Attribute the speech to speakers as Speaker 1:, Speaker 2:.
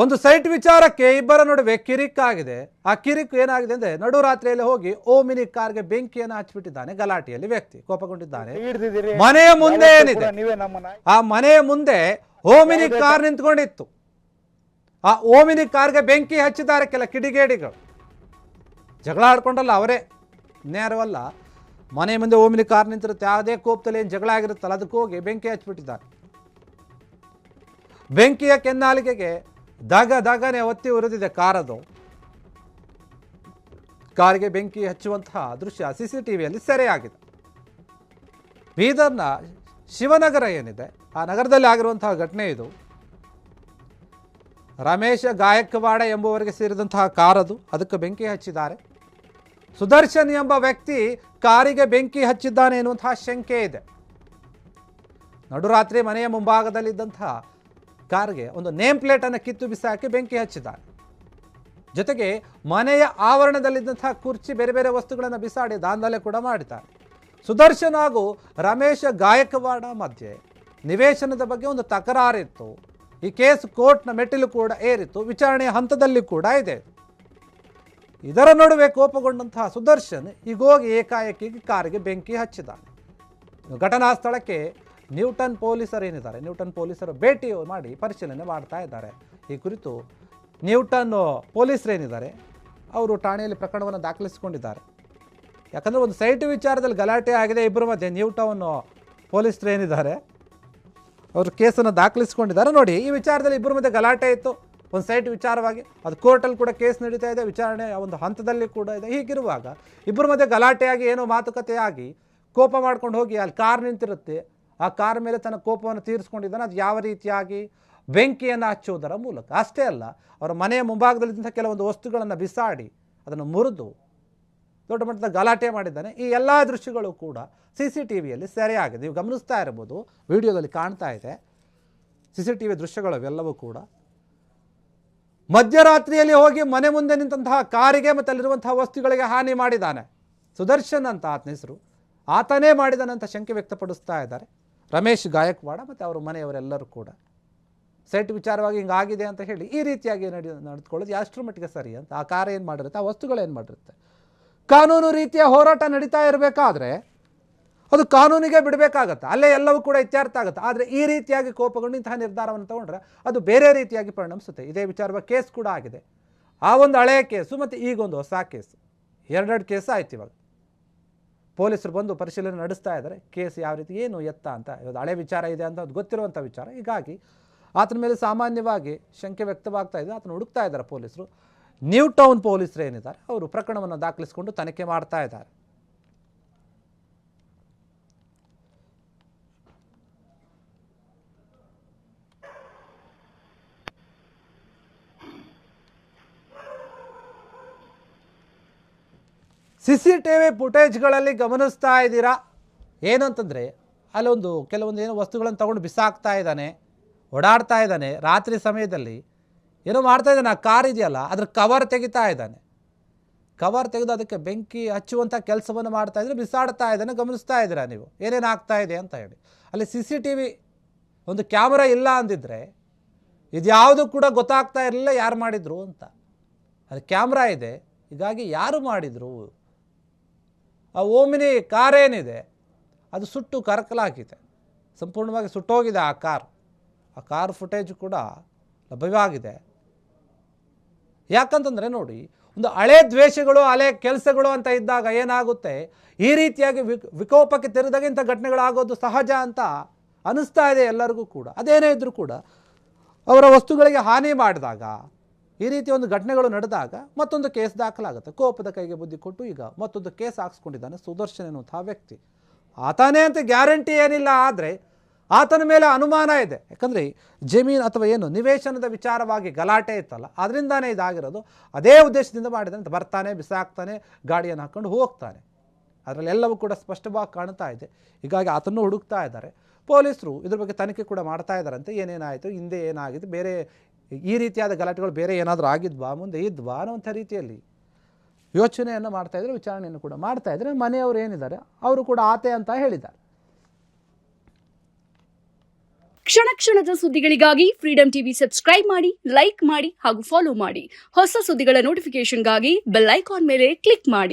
Speaker 1: ಒಂದು ಸೈಟ್ ವಿಚಾರಕ್ಕೆ ಇಬ್ಬರ ನಡುವೆ ಕಿರಿಕಾಗಿದೆ ಆ ಕಿರಿಕ್ ಏನಾಗಿದೆ ಅಂದ್ರೆ ನಡು ರಾತ್ರಿಯಲ್ಲಿ ಹೋಗಿ ಓಮಿನಿ ಕಾರ್ಗೆ ಬೆಂಕಿಯನ್ನು ಹಚ್ಚಿಬಿಟ್ಟಿದ್ದಾನೆ ಗಲಾಟೆಯಲ್ಲಿ ವ್ಯಕ್ತಿ ಕೋಪಗೊಂಡಿದ್ದಾನೆ. ಮನೆಯ ಮುಂದೆ ಏನಿದೆ? ಆ ಮನೆಯ ಮುಂದೆ ಓಮಿನಿ ಕಾರ್ ನಿಂತ್ಕೊಂಡಿತ್ತು. ಆ ಓಮಿನಿ ಕಾರ್ಗೆ ಬೆಂಕಿ ಹಚ್ಚಿದ್ದಾರೆ ಕೆಲ ಕಿಡಿಗೇಡಿಗಳು. ಜಗಳ ಆಡ್ಕೊಂಡಲ್ಲ ಅವರೇ. ನೇರವಲ್ಲ ಮನೆ ಮುಂದೆ ಓಮಿನಿ ಕಾರ್ ನಿಂತಿರುತ್ತೆ. ಯಾವುದೇ ಕೋಪದಲ್ಲಿ ಏನು ಜಗಳ ಆಗಿರುತ್ತಲ್ಲ ಅದಕ್ಕೆ ಹೋಗಿ ಬೆಂಕಿ ಹಚ್ಚಿಬಿಟ್ಟಿದ್ದಾರೆ ಬೆಂಕಿಯ ಕೆನ್ನಾಲಿಗೆಗೆ ದಗ, ದಾಗನೆ ಒತ್ತಿ ಉರಿದಿದೆ ಕಾರದು. ಕಾರಿಗೆ ಬೆಂಕಿ ಹಚ್ಚುವಂತಹ ದೃಶ್ಯ ಸಿ ಸಿ ಟಿ ವಿಯಲ್ಲಿ ಸೆರೆಯಾಗಿದೆ. ಬೀದರ್ನ ಶಿವನಗರ ಏನಿದೆ, ಆ ನಗರದಲ್ಲಿ ಆಗಿರುವಂತಹ ಘಟನೆ ಇದು. ರಮೇಶ ಗಾಯಕವಾಡ ಎಂಬುವರಿಗೆ ಸೇರಿದಂತಹ ಕಾರದು, ಅದಕ್ಕೆ ಬೆಂಕಿ ಹಚ್ಚಿದ್ದಾರೆ. ಸುದರ್ಶನ್ ಎಂಬ ವ್ಯಕ್ತಿ ಕಾರಿಗೆ ಬೆಂಕಿ ಹಚ್ಚಿದ್ದಾನೆ ಎನ್ನುವಂತಹ ಶಂಕೆ ಇದೆ. ನಡುರಾತ್ರಿ ಮನೆಯ ಮುಂಭಾಗದಲ್ಲಿದ್ದಂತಹ ಕಾರ್ಗೆ ಒಂದು ನೇಮ್ ಪ್ಲೇಟನ್ನು ಕಿತ್ತು ಬಿಸಾಕಿ ಬೆಂಕಿ ಹಚ್ಚಿದ್ದಾರೆ. ಜೊತೆಗೆ ಮನೆಯ ಆವರಣದಲ್ಲಿದ್ದಂತಹ ಕುರ್ಚಿ ಬೇರೆ ಬೇರೆ ವಸ್ತುಗಳನ್ನು ಬಿಸಾಡಿ ದಾಂಧಲೆ ಕೂಡ ಮಾಡಿದ್ದಾರೆ. ಸುದರ್ಶನ್ ಹಾಗೂ ರಮೇಶ ಗಾಯಕವಾಡ ಮಧ್ಯೆ ನಿವೇಶನದ ಬಗ್ಗೆ ಒಂದು ತಕರಾರಿತ್ತು. ಈ ಕೇಸ್ ಕೋರ್ಟ್ನ ಮೆಟ್ಟಿಲು ಕೂಡ ಏರಿತ್ತು, ವಿಚಾರಣೆಯ ಹಂತದಲ್ಲಿ ಕೂಡ ಇದೆ. ಇದರ ನಡುವೆ ಕೋಪಗೊಂಡಂತಹ ಸುದರ್ಶನ್ ಈಗೋಗಿ ಏಕಾಏಕಿ ಕಾರಿಗೆ ಬೆಂಕಿ ಹಚ್ಚಿದ್ದಾನೆ. ಘಟನಾ ಸ್ಥಳಕ್ಕೆ ನ್ಯೂಟನ್ ಪೊಲೀಸರು ಏನಿದ್ದಾರೆ? ನ್ಯೂಟನ್ ಪೊಲೀಸರು ಭೇಟಿ ಮಾಡಿ ಪರಿಶೀಲನೆ ಮಾಡ್ತಾ ಇದ್ದಾರೆ. ಈ ಕುರಿತು ನ್ಯೂಟನ್ ಪೊಲೀಸರು ಏನಿದ್ದಾರೆ? ಅವರು ಠಾಣೆಯಲ್ಲಿ ಪ್ರಕರಣವನ್ನು ದಾಖಲಿಸಿಕೊಂಡಿದ್ದಾರೆ. ಯಾಕಂದರೆ ಒಂದು ಸೈಟ್ ವಿಚಾರದಲ್ಲಿ ಗಲಾಟೆ ಆಗಿದೆ ಇಬ್ಬರ ಮಧ್ಯೆ. ನ್ಯೂಟನ್ ಪೊಲೀಸರು ಏನಿದ್ದಾರೆ? ಅವರು ಕೇಸನ್ನು ದಾಖಲಿಸಿಕೊಂಡಿದ್ದಾರೆ. ನೋಡಿ, ಈ ವಿಚಾರದಲ್ಲಿ ಇಬ್ಬರ ಮಧ್ಯೆ ಗಲಾಟೆ ಇತ್ತು. ಒಂದು ಸೈಟ್ ವಿಚಾರವಾಗಿ ಅದು ಕೋರ್ಟಲ್ಲಿ ಕೂಡ ಕೇಸ್ ನಡೀತಾ ಇದೆ. ವಿಚಾರಣೆ ಒಂದು ಹಂತದಲ್ಲಿ ಕೂಡ ಇದೆ. ಹೀಗಿರುವಾಗ ಇಬ್ಬರ ಮಧ್ಯೆ ಗಲಾಟೆಯಾಗಿ ಏನೋ ಮಾತುಕತೆಯಾಗಿ ಕೋಪ ಮಾಡ್ಕೊಂಡು ಹೋಗಿ ಅಲ್ಲಿ ಕಾರ್ ನಿಂತಿರುತ್ತೆ. ಆ ಕಾರ್ ಮೇಲೆ ತನ್ನ ಕೋಪವನ್ನು ತೀರಿಸ್ಕೊಂಡಿದ್ದಾನೆ. ಅದು ಯಾವ ರೀತಿಯಾಗಿ ಬೆಂಕಿಯನ್ನು ಹಚ್ಚುವುದರ ಮೂಲಕ. ಅಷ್ಟೇ ಅಲ್ಲ, ಅವರ ಮನೆಯ ಮುಂಭಾಗದಲ್ಲಿದ್ದಂಥ ಕೆಲವೊಂದು ವಸ್ತುಗಳನ್ನು ಬಿಸಾಡಿ ಅದನ್ನು ಮುರಿದು ದೊಡ್ಡ ಮಟ್ಟದ ಗಲಾಟೆ ಮಾಡಿದ್ದಾನೆ. ಈ ಎಲ್ಲ ದೃಶ್ಯಗಳು ಕೂಡ ಸಿ ಸಿ ಟಿ ವಿಯಲ್ಲಿ ಸೆರೆಯಾಗಿದೆ. ನೀವು ಗಮನಿಸ್ತಾ ಇರ್ಬೋದು ವಿಡಿಯೋದಲ್ಲಿ ಕಾಣ್ತಾ ಇದೆ. ಸಿ ಸಿ ಟಿ ವಿ ದೃಶ್ಯಗಳು ಅವೆಲ್ಲವೂ ಕೂಡ. ಮಧ್ಯರಾತ್ರಿಯಲ್ಲಿ ಹೋಗಿ ಮನೆ ಮುಂದೆ ನಿಂತಹ ಕಾರಿಗೆ ಮತ್ತು ಅಲ್ಲಿರುವಂತಹ ವಸ್ತುಗಳಿಗೆ ಹಾನಿ ಮಾಡಿದ್ದಾನೆ. ಸುದರ್ಶನ್ ಅಂತ ಆತನ ಹೆಸರು ಆತನೇ ಮಾಡಿದಾನಂತ ಶಂಕೆ ವ್ಯಕ್ತಪಡಿಸ್ತಾ ಇದ್ದಾರೆ. ರಮೇಶ್ ಗಾಯಕ್ವಾಡ ಮತ್ತು ಅವರ ಮನೆಯವರೆಲ್ಲರೂ ಕೂಡ. ಸೆಟ್ ವಿಚಾರವಾಗಿ ಹಿಂಗಾಗಿದೆ ಅಂತ ಹೇಳಿ ಈ ರೀತಿಯಾಗಿ ನಡೆ ನಡೆದುಕೊಳ್ಳೋದು ಎಷ್ಟರ ಮಟ್ಟಿಗೆ ಸರಿ ಅಂತ. ಆ ಕಾರ ಏನು ಮಾಡಿರುತ್ತೆ? ಆ ವಸ್ತುಗಳು ಏನು ಮಾಡಿರುತ್ತೆ? ಕಾನೂನು ರೀತಿಯ ಹೋರಾಟ ನಡೀತಾ ಇರಬೇಕಾದ್ರೆ ಅದು ಕಾನೂನಿಗೆ ಬಿಡಬೇಕಾಗತ್ತೆ? ಅಲ್ಲೇ ಎಲ್ಲವೂ ಕೂಡ ಇತ್ಯರ್ಥ ಆಗುತ್ತೆ. ಆದರೆ ಈ ರೀತಿಯಾಗಿ ಕೋಪಗೊಂಡು ಇಂತಹ ನಿರ್ಧಾರವನ್ನು ತಗೊಂಡ್ರೆ ಅದು ಬೇರೆ ರೀತಿಯಾಗಿ ಪರಿಣಮಿಸುತ್ತೆ. ಇದೇ ವಿಚಾರವಾಗಿ ಕೇಸ್ ಕೂಡ ಆಗಿದೆ. ಆ ಒಂದು ಹಳೆಯ ಕೇಸು ಮತ್ತು ಈಗೊಂದು ಹೊಸ ಕೇಸು. ಎರಡೆರಡು ಕೇಸ್ ಆಯ್ತು ಇವಾಗ. ಪೊಲೀಸರು ಬಂದು ಪರಿಶೀಲನೆ ನಡೆಸ್ತಾ ಇದ್ದಾರೆ. ಕೇಸ್ ಯಾವ ರೀತಿ, ಏನು ಎತ್ತ ಅಂತ ಇವತ್ತು ಹಳೆ ವಿಚಾರ ಇದೆ ಅಂತ ಅದು ಗೊತ್ತಿರುವಂಥ ವಿಚಾರ. ಹೀಗಾಗಿ ಆತನ ಮೇಲೆ ಸಾಮಾನ್ಯವಾಗಿ ಶಂಕೆ ವ್ಯಕ್ತವಾಗ್ತಾ ಇದೆ. ಆತನ ಹುಡುಕ್ತಾ ಇದ್ದಾರೆ ಪೊಲೀಸರು. ನ್ಯೂ ಟೌನ್ ಪೊಲೀಸರು ಏನಿದ್ದಾರೆ, ಅವರು ಪ್ರಕರಣವನ್ನು ದಾಖಲಿಸಿಕೊಂಡು ತನಿಖೆ ಮಾಡ್ತಾ ಇದ್ದಾರೆ. ಸಿ ಸಿ ಟಿ ವಿ ಫುಟೇಜ್ಗಳಲ್ಲಿ ಗಮನಿಸ್ತಾ ಇದ್ದೀರಾ? ಏನು ಅಂತಂದರೆ, ಅಲ್ಲೊಂದು ಕೆಲವೊಂದು ಏನೋ ವಸ್ತುಗಳನ್ನು ತಗೊಂಡು ಬಿಸಾಕ್ತಾ ಇದ್ದಾನೆ, ಓಡಾಡ್ತಾ ಇದ್ದಾನೆ, ರಾತ್ರಿ ಸಮಯದಲ್ಲಿ ಏನೋ ಮಾಡ್ತಾ ಇದ್ದಾನೆ, ಆ ಕಾರ್ ಇದೆಯಲ್ಲ, ಅದ್ರ ಕವರ್ ತೆಗಿತಾ ಇದ್ದಾನೆ. ಕವರ್ ತೆಗೆದು ಅದಕ್ಕೆ ಬೆಂಕಿ ಹಚ್ಚುವಂಥ ಕೆಲಸವನ್ನು ಮಾಡ್ತಾ ಇದ್ರೆ ಬಿಸಾಡ್ತಾ ಇದ್ದಾನೆ, ಗಮನಿಸ್ತಾ ಇದ್ದೀರಾ ನೀವು? ಏನೇನು ಆಗ್ತಾ ಇದೆ ಅಂತ ಹೇಳಿ. ಅಲ್ಲಿ ಸಿ ಸಿ ಟಿ ವಿ ಒಂದು ಕ್ಯಾಮ್ರಾ ಇಲ್ಲ ಅಂದಿದ್ರೆ, ಇದ್ಯಾವುದು ಕೂಡ ಗೊತ್ತಾಗ್ತಾ ಇರಲಿಲ್ಲ ಯಾರು ಮಾಡಿದ್ರು ಅಂತ. ಅಲ್ಲಿ ಕ್ಯಾಮ್ರಾ ಇದೆ, ಹೀಗಾಗಿ ಯಾರು ಮಾಡಿದರು ಆ ಓಮಿನಿ ಕಾರ್ ಏನಿದೆ, ಅದು ಸುಟ್ಟು ಕರಕಲಾಗಿದೆ. ಸಂಪೂರ್ಣವಾಗಿ ಸುಟ್ಟೋಗಿದೆ ಆ ಕಾರ್. ಆ ಕಾರ್ ಫುಟೇಜ್ ಕೂಡ ಲಭ್ಯವಾಗಿದೆ. ಯಾಕಂತಂದರೆ ನೋಡಿ, ಒಂದು ಹಳೆ ದ್ವೇಷಗಳು, ಹಳೆ ಕೆಲಸಗಳು ಅಂತ ಇದ್ದಾಗ ಏನಾಗುತ್ತೆ, ಈ ರೀತಿಯಾಗಿ ವಿಕ್, ವಿಕೋಪಕ್ಕೆ ತೆರೆದಾಗ ಇಂಥ ಘಟನೆಗಳಾಗೋದು ಸಹಜ ಅಂತ ಅನ್ನಿಸ್ತಾ ಇದೆ ಎಲ್ಲರಿಗೂ ಕೂಡ. ಅದೇನೇ ಇದ್ದರೂ ಕೂಡ ಅವರ ವಸ್ತುಗಳಿಗೆ ಹಾನಿ ಮಾಡಿದಾಗ ಈ ರೀತಿ ಒಂದು ಘಟನೆಗಳು ನಡೆದಾಗ ಮತ್ತೊಂದು ಕೇಸ್ ದಾಖಲಾಗುತ್ತೆ. ಕೋಪದ ಕೈಗೆ ಬುದ್ಧಿ ಕೊಟ್ಟು ಈಗ ಮತ್ತೊಂದು ಕೇಸ್ ಹಾಕ್ಸ್ಕೊಂಡಿದ್ದಾನೆ ಸುದರ್ಶನ್ ಎನ್ನುವಂತಹ ವ್ಯಕ್ತಿ. ಆತನೇ ಅಂತ ಗ್ಯಾರಂಟಿ ಏನಿಲ್ಲ ಆದರೆ ಆತನ ಮೇಲೆ ಅನುಮಾನ ಇದೆ. ಯಾಕಂದರೆ ಜಮೀನು ಅಥವಾ ಏನು ನಿವೇಶನದ ವಿಚಾರವಾಗಿ ಗಲಾಟೆ ಇತ್ತಲ್ಲ ಅದರಿಂದಾನೇ ಇದಾಗಿರೋದು. ಅದೇ ಉದ್ದೇಶದಿಂದ ಮಾಡಿದಂತ ಬರ್ತಾನೆ, ಬಿಸಾಕ್ತಾನೆ, ಗಾಡಿಯನ್ನು ಹಾಕ್ಕೊಂಡು ಹೋಗ್ತಾನೆ. ಅದರಲ್ಲಿ ಎಲ್ಲವೂ ಕೂಡ ಸ್ಪಷ್ಟವಾಗಿ ಕಾಣ್ತಾ ಇದೆ. ಹೀಗಾಗಿ ಆತನ್ನು ಹುಡುಕ್ತಾ ಇದ್ದಾರೆ. ಪೊಲೀಸರು ಇದ್ರ ಬಗ್ಗೆ ತನಿಖೆ ಕೂಡ ಮಾಡ್ತಾ ಇದ್ದಾರಂತೆ. ಏನೇನಾಯಿತು, ಹಿಂದೆ ಏನಾಗಿದೆ, ಬೇರೆ ಈ ರೀತಿಯಾದ ಗಲಾಟೆಗಳು ಬೇರೆ ಏನಾದರೂ ಆಗಿದ್ವಾ? ಮುಂದೆ ಇದ್ವಾ ಅನ್ನೋಂಥ ರೀತಿಯಲ್ಲಿ ಯೋಚನೆಯನ್ನು ಮಾಡ್ತಾಯಿದ್ರೆ ವಿಚಾರಣೆಯನ್ನು ಕೂಡ ಮಾಡ್ತಾ ಇದ್ದಾರೆ ಮನೆಯವರು ಏನಿದ್ದಾರೆ? ಅವರು ಕೂಡ ಆತೆ ಅಂತ ಹೇಳಿದ್ದಾರೆ.
Speaker 2: ಕ್ಷಣ ಕ್ಷಣದ ಸುದ್ದಿಗಳಿಗಾಗಿ ಫ್ರೀಡಂ ಟಿವಿ ಸಬ್ಸ್ಕ್ರೈಬ್ ಮಾಡಿ ಲೈಕ್ ಮಾಡಿ ಹಾಗೂ ಫಾಲೋ ಮಾಡಿ. ಹೊಸ ಸುದ್ದಿಗಳ ನೋಟಿಫಿಕೇಶನ್ಗಾಗಿ ಬೆಲ್ ಐಕಾನ್ ಮೇಲೆ ಕ್ಲಿಕ್ ಮಾಡಿ.